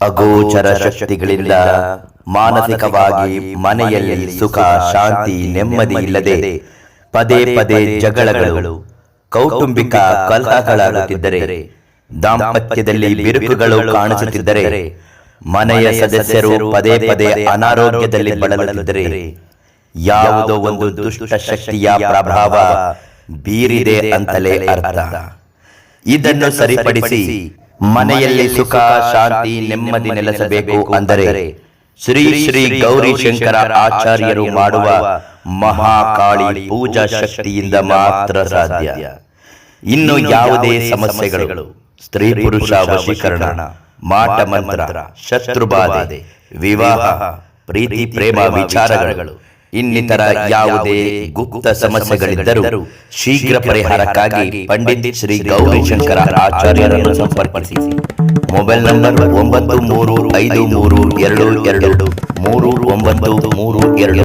ಅಗೋಚರ ಶಕ್ತಿಗಳಿಂದ ಮಾನಸಿಕವಾಗಿ ಮನೆಯಲ್ಲಿ ಸುಖ ಶಾಂತಿ ನೆಮ್ಮದಿ ಇಲ್ಲದೆ ಪದೇ ಪದೇ ಜಗಳಗಳು ಕೌಟುಂಬಿಕ ಕಲಹಗಳಾಗುತ್ತಿದ್ದರೆ ದಾಂಪತ್ಯದಲ್ಲಿ ಬಿರುಕುಗಳು ಕಾಣಿಸುತ್ತಿದ್ದರೆ ಮನೆಯ ಸದಸ್ಯರು ಪದೇ ಪದೇ ಅನಾರೋಗ್ಯದಲ್ಲಿ ಬಳಲುತ್ತಿದ್ದರೆ ಯಾವುದೋ ಒಂದು ದುಷ್ಟ ಶಕ್ತಿಯ ಪ್ರಭಾವ ಬೀರಿದೆ ಅಂತಲೇ ಅರ್ಥ. ಇದನ್ನು ಸರಿಪಡಿಸಿ ಮನೆಯಲ್ಲಿ ಸುಖ ಶಾಂತಿ ನೆಮ್ಮದಿ ನೆಲೆಸಬೇಕು ಅಂದರೆ ಶ್ರೀ ಶ್ರೀ ಗೌರಿ ಶಂಕರ ಆಚಾರ್ಯರು ಮಾಡುವ ಮಹಾಕಾಳಿ ಪೂಜಾ ಶಕ್ತಿಯಿಂದ ಮಾತ್ರ ಸಾಧ್ಯ. ಇನ್ನು ಯಾವುದೇ ಸಮಸ್ಯೆಗಳು ಸ್ತ್ರೀ ಪುರುಷ ವಶೀಕರಣ ಮಾಟ ಮಂತ್ರ ಶತ್ರುಬಾಧೆ ವಿವಾಹ ಪ್ರೀತಿ ಪ್ರೇಮ ವಿಚಾರಗಳು. ಇನ್ನಿತರ ಯಾವುದೇ ಗುಪ್ತ ಸಮಸ್ಯೆಗಳಿದ್ದರೂ ಶೀಘ್ರ ಪರಿಹಾರಕ್ಕಾಗಿ ಪಂಡಿತ್ ಶ್ರೀ ಗೌರಿಶಂಕರ ಆಚಾರ್ಯರನ್ನು ಸಂಪರ್ಕಿಸಿ. ಮೊಬೈಲ್ ನಂಬರ್ ಒಂಬತ್ತು ಮೂರು ಐದು ಮೂರು ಎರಡು ಎರಡು ಮೂರು ಒಂಬತ್ತು ಮೂರು ಎರಡು.